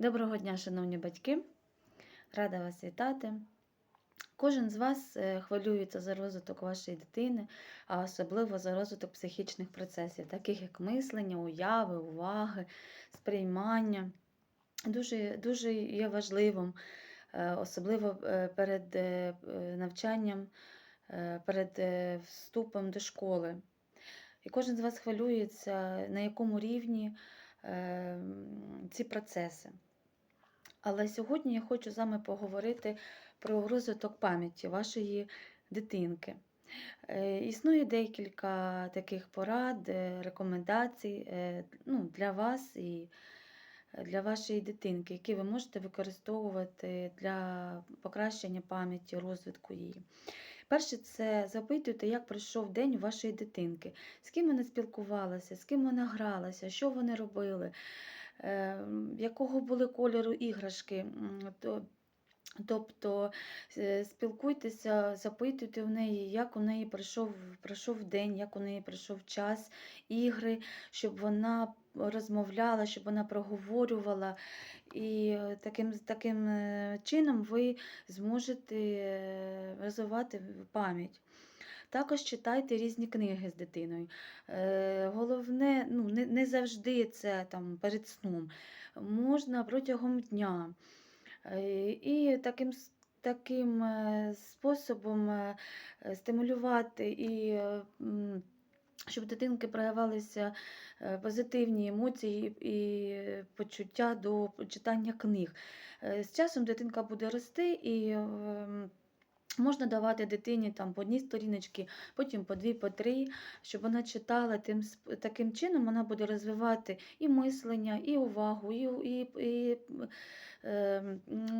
Доброго дня, шановні батьки! Рада вас вітати. Кожен з вас е, хвилюється за розвиток вашої дитини, а особливо за розвиток психічних процесів, таких як мислення, уяви, уваги, сприймання. Дуже, дуже є важливим, е, особливо е, перед навчанням, перед вступом до школи. І кожен з вас хвилюється, на якому рівні ці процеси. Але сьогодні я хочу з вами поговорити про розвиток пам'яті вашої дитинки. Е, Існує декілька таких порад, е, рекомендацій е, ну, для вас і для вашої дитинки, які ви можете використовувати для покращення пам'яті, розвитку її. Перше, це запитуйте, як пройшов день у вашої дитинки, з ким вона спілкувалася, з ким вона гралася, що вони робили, якого були кольору іграшки. Тобто е, спілкуйтеся, запитуйте в неї, як у неї пройшов, пройшов день, як у неї пройшов час ігри, щоб вона розмовляла, щоб вона проговорювала. І таким, таким е, чином ви зможете е, розвивати пам'ять. Також читайте різні книги з дитиною. Е, Головне, ну, не, не завжди це там перед сном. Можна протягом дня. Е, І таким, таким е, способом е, стимулювати і е, щоб дитинки проявилися позитивні емоції і почуття до читання книг. З часом дитинка буде рости і. Можна давати дитині там по одній сторіночці, потім по дві, по три, щоб вона читала. Тим, таким чином вона буде розвивати і мислення, і увагу, і, і, і е,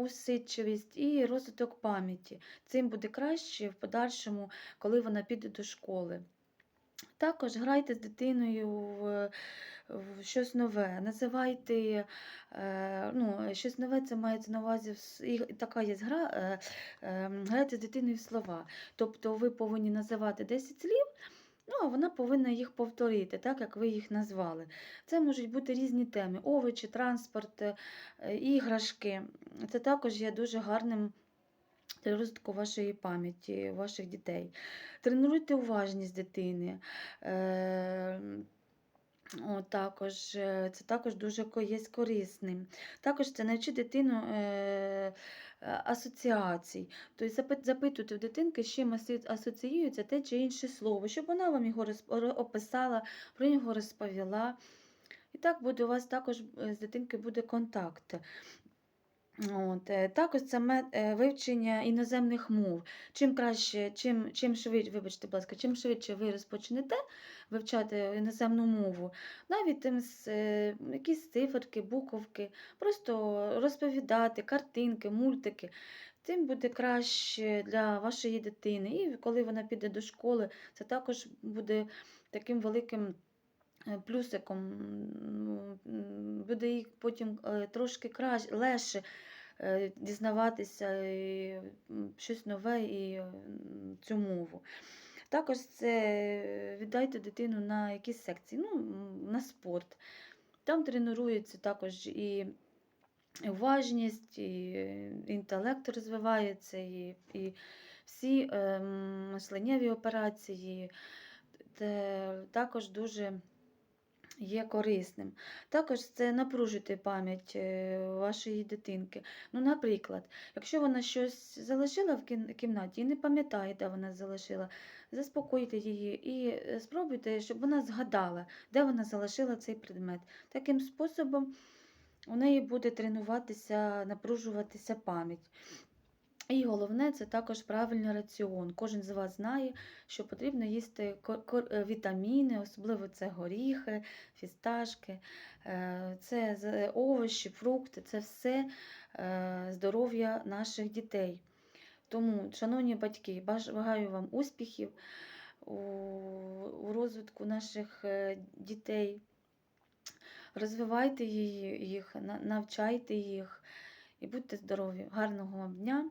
усидчивість, і розвиток пам'яті. Цим буде краще в подальшому, коли вона піде до школи. Також грайте з дитиною в, в щось нове, називайте е, ну, щось нове, це мається на увазі і така є гра, е, е, грайте з дитиною в слова. Тобто ви повинні називати 10 слів, ну, а вона повинна їх повторити, так як ви їх назвали. Це можуть бути різні теми: овочі, транспорт, е, іграшки. Це також є дуже гарним для розвитку вашої пам'яті, ваших дітей. Тренуйте уважність дитини. Е, О, також, е, це також дуже є корисним. Також це навчить дитину е, асоціацій. Тобто запит- запитуйте в дитинки, з чим асоціюється те чи інше слово, щоб вона вам його описала, про нього розповіла. І так буде у вас також е, з дитинкою буде контакт. От, е, також мет- е, вивчення іноземних мов. Чим краще, чим, чим швидше, вибачте, будь ласка, чим швидше ви розпочнете вивчати іноземну мову, навіть тим з, е, якісь циферки, буковки, просто розповідати, картинки, мультики. Тим буде краще для вашої дитини. І коли вона піде до школи, це також буде таким великим плюсиком. Ну, Буде їй потім е, трошки краще, легше е, дізнаватися щось нове і цю мову. Також це віддайте дитину на якісь секції, ну, на спорт. Там тренується також і уважність, і інтелект розвивається, і, і всі е, мисленнєві операції. Це також дуже є корисним. Також це напружити пам'ять е, вашої дитинки. Ну, наприклад, якщо вона щось залишила в кімнаті і не пам'ятає, де вона залишила, заспокойте її і е, спробуйте, щоб вона згадала, де вона залишила цей предмет. Таким способом у неї буде тренуватися, напружуватися пам'ять. І головне, це також правильний раціон. Кожен з вас знає, що потрібно їсти е, вітаміни, особливо це горіхи, фісташки, е, це овочі, фрукти, це все е, здоров'я наших дітей. Тому, шановні батьки, бажаю вам успіхів у, розвитку наших дітей. Розвивайте їх, навчайте їх і будьте здорові. Гарного вам дня,